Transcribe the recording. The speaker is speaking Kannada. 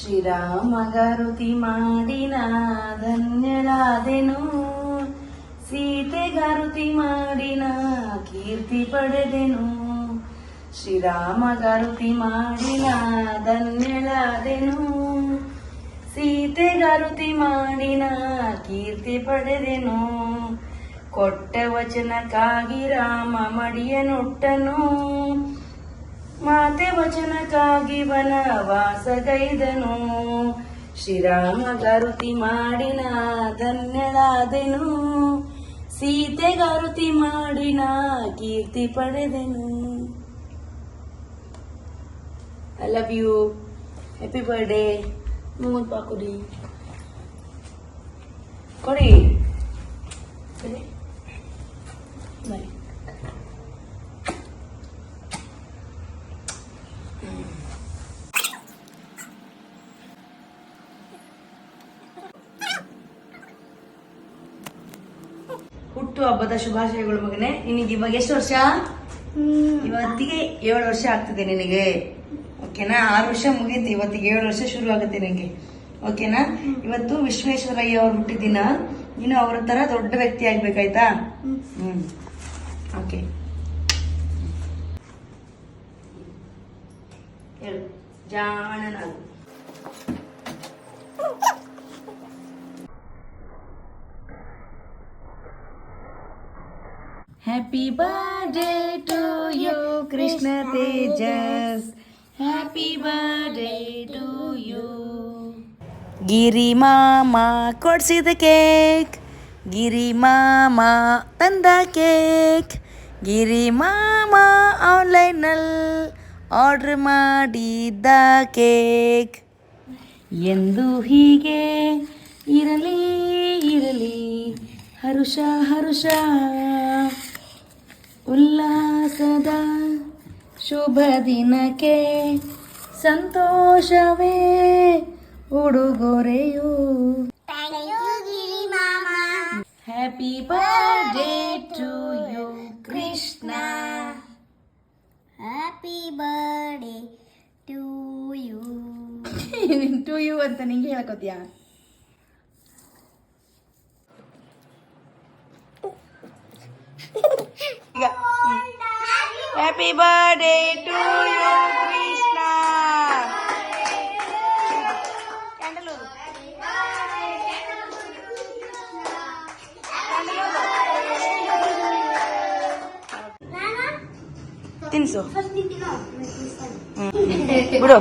ಶ್ರೀರಾಮ ಗರುತಿ ಮಾಡಿನ ಧನ್ಯರಾದೆನು ಸೀತೆ ಗರುತಿ ಮಾಡಿನ ಕೀರ್ತಿ ಪಡೆದೆನು. ಶ್ರೀರಾಮ ಗರುತಿ ಮಾಡಿನ ಧನ್ಯಳಾದೆನು. ಸೀತೆ ಗರುತಿ ಮಾಡಿನ ಕೀರ್ತಿ ಪಡೆದೆನು. ಕೊಟ್ಟ ವಚನಕ್ಕಾಗಿ ರಾಮ ಮಡಿಯನುಟ್ಟನು. ಮಾತೆ ವಚನಕ್ಕಾಗಿ ವನವಾಸಗೈದನು. ಶ್ರೀರಾಮ ಗರುತಿ ಮಾಡಿನ ಧನ್ಯಳಾದೆನು. ಸೀತೆ ಗರುತಿ ಮಾಡಿನ ಕೀರ್ತಿ ಪಡೆದೆನು. I love you happy birthday ಮೂವತ್ ಪಾಕುಡಿ ಕೊಡಿ. ಕೊಡಿ. ಹುಟ್ಟು ಹಬ್ಬದ ಶುಭಾಶಯಗಳು ಮಗನೆ. ನಿನಗೆ ಇವಾಗ ಎಷ್ಟು ವರ್ಷ? ಇವತ್ತಿಗೆ ಏಳು ವರ್ಷ ಆಗ್ತದೆ ನಿನಗೆ. ಓಕೆನಾ? ಆರು ವರ್ಷ ಮುಗೀತು. ಇವತ್ತಿಗೆ ಏಳು ವರ್ಷ ಶುರು ಆಗುತ್ತೆ ನಿನಗೆ. ಓಕೆನಾ? ಇವತ್ತು ವಿಶ್ವೇಶ್ವರಯ್ಯ ಅವ್ರು ಹುಟ್ಟಿದಿನ ನೀನು ಅವ್ರ ತರ ದೊಡ್ಡ ವ್ಯಕ್ತಿ ಆಗ್ಬೇಕಾಯ್ತಾ? ಹ್ಮ್. ಓಕೆ. ಹೇಳು ಜಾಣನಾಗು happy birthday to you Krishna Tejas happy birthday to you Giri ಮಾಮ ಕೊಡಿಸಿದ ಕೇಕ್ ಗಿರಿ ಮಾಮ ತಂದ ಕೇಕ್ ಗಿರಿ ಮಾಮ ಆನ್ಲೈನಲ್ಲಿ ಆರ್ಡರ್ ಮಾಡಿದ್ದ ಕೇಕ್. ಎಂದು ಹೀಗೆ ಇರಲಿ ಇರಲಿ ಹರುಷ ಹರುಷ. ಉಲ್ಲಾಸದ ಶುಭ ದಿನಕ್ಕೆ ಸಂತೋಷವೇ ಉಡುಗೊರೆಯು. Happy birthday to you to you ಅಂತ ನಿಂಗೆ ಹೇಳ್ಕೊತೀಯಾ happy birthday to you Krishna candle ಊದು. Candle ಊದು. ತಿನ್ಸು ಫಸ್ಟ್ ನಿಂತಿನೋ ಹ್ಮ್. ಬಿಡು